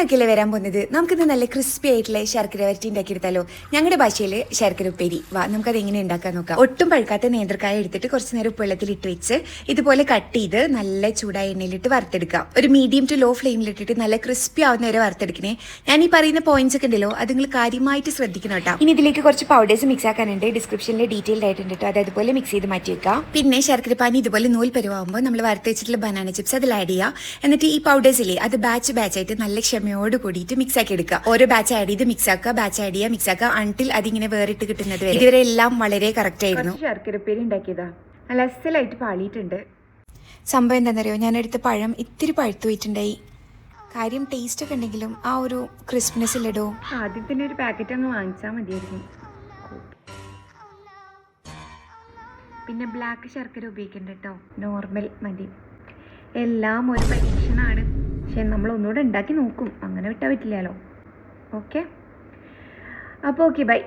ഓണമൊക്കെയല്ലേ വരാൻ പോകുന്നത്? നമുക്കിത് നല്ല ക്രിസ്പി ആയിട്ടുള്ള ശർക്കര വരട്ടി ഉണ്ടാക്കിയെടുത്താലോ? ഞങ്ങളുടെ ഭാഷയിൽ ശർക്കര ഉപ്പേരി. വാ നമുക്കത് എങ്ങനെ ഉണ്ടാക്കാൻ നോക്കാം. ഒട്ടും പഴുക്കാത്ത നേന്ത്രക്കായ എടുത്തിട്ട് കുറച്ച് നേരം ഉപ്പുവെള്ളത്തിൽ ഇട്ട് വെച്ച് ഇതുപോലെ കട്ട് ചെയ്ത് നല്ല ചൂടായ എണ്ണയിലിട്ട് വറുത്തെടുക്കാം. ഒരു മീഡിയം ടു ലോ ഫ്ലെയിമിലിട്ടിട്ട് നല്ല ക്രിസ്പി ആവുന്ന വരെ വറുത്തെടുക്കണേ. ഞാൻ ഈ പറയുന്ന പോയിന്റ്സ് ഒക്കെ ഉണ്ടല്ലോ അത് നിങ്ങൾ കാര്യമായിട്ട് ശ്രദ്ധിക്കണം കേട്ടോ. ഇനി ഇതിലേക്ക് കുറച്ച് പൗഡേഴ്സ് മിക്സ് ആക്കാനുണ്ട്. ഡിസ്ക്രിപ്ഷനിൽ ഡീറ്റെയിൽഡ് ആയിട്ടുണ്ട് കേട്ടോ. അത് അതുപോലെ മിക്സ് ചെയ്ത് മാറ്റി വെക്കാം. പിന്നെ ശർക്കര പാനി ഇതുപോലെ നൂൽ പരുവാകുമ്പോൾ നമ്മൾ വറുത്ത് വെച്ചിട്ടുള്ള ബനാന ചിപ്സ് അതിൽ ആഡ് ചെയ്യുക എന്നിട്ട് ഈ പൗഡേഴ്സ് ഇല്ലേ അത് ബാച്ച് ബാച്ച് ആയിട്ട് നല്ല ക്ഷമയോട് കൂടിയിട്ട് മിക്സ് ആക്കി എടുക്കുക. ഓരോ ബാച്ച് ആഡ് ചെയ്ത് മിക്സ് ആക്കുക ബാച്ച് ആഡ് ചെയ്യുക മിക്സ് ആക്കുക അണ്ടിൽ അതിങ്ങനെ വേറിട്ട് കിട്ടുന്നത് വരെ. ഇതുവരെ എല്ലാം വളരെ കറക്റ്റ് ആയിരുന്നു. ശർക്കരപ്പേരി ഉണ്ടാക്കിയതാ. നല്ല അസലായിട്ട് പാളിയിട്ടുണ്ട്. സംഭവം എന്താണെന്നറിയോ? ഞാനെടുത്ത പഴം ഇത്തിരി പഴുത്തു പോയിട്ടുണ്ടായി. കാര്യം ടേസ്റ്റ് ഒക്കെ ഉണ്ടെങ്കിലും ആ ഒരു ക്രിസ്പ്നെസ് ഇല്ലടോ. ആദ്യം തന്നെ ഒരു പാക്കറ്റ് അങ്ങ് വാങ്ങിച്ചാൽ മതിയായിരുന്നു. പിന്നെ ബ്ലാക്ക് ശർക്കര ഉപയോഗിക്കണ്ട കേട്ടോ നോർമൽ മതി. എല്ലാം ഒരു പരീക്ഷണമാണ് പക്ഷെ നമ്മൾ ഒന്നുകൂടെ ഉണ്ടാക്കി നോക്കും. അങ്ങനെ വിട്ടാൽ പറ്റില്ലല്ലോ. ഓക്കെ? അപ്പോൾ ഓക്കെ ബൈ.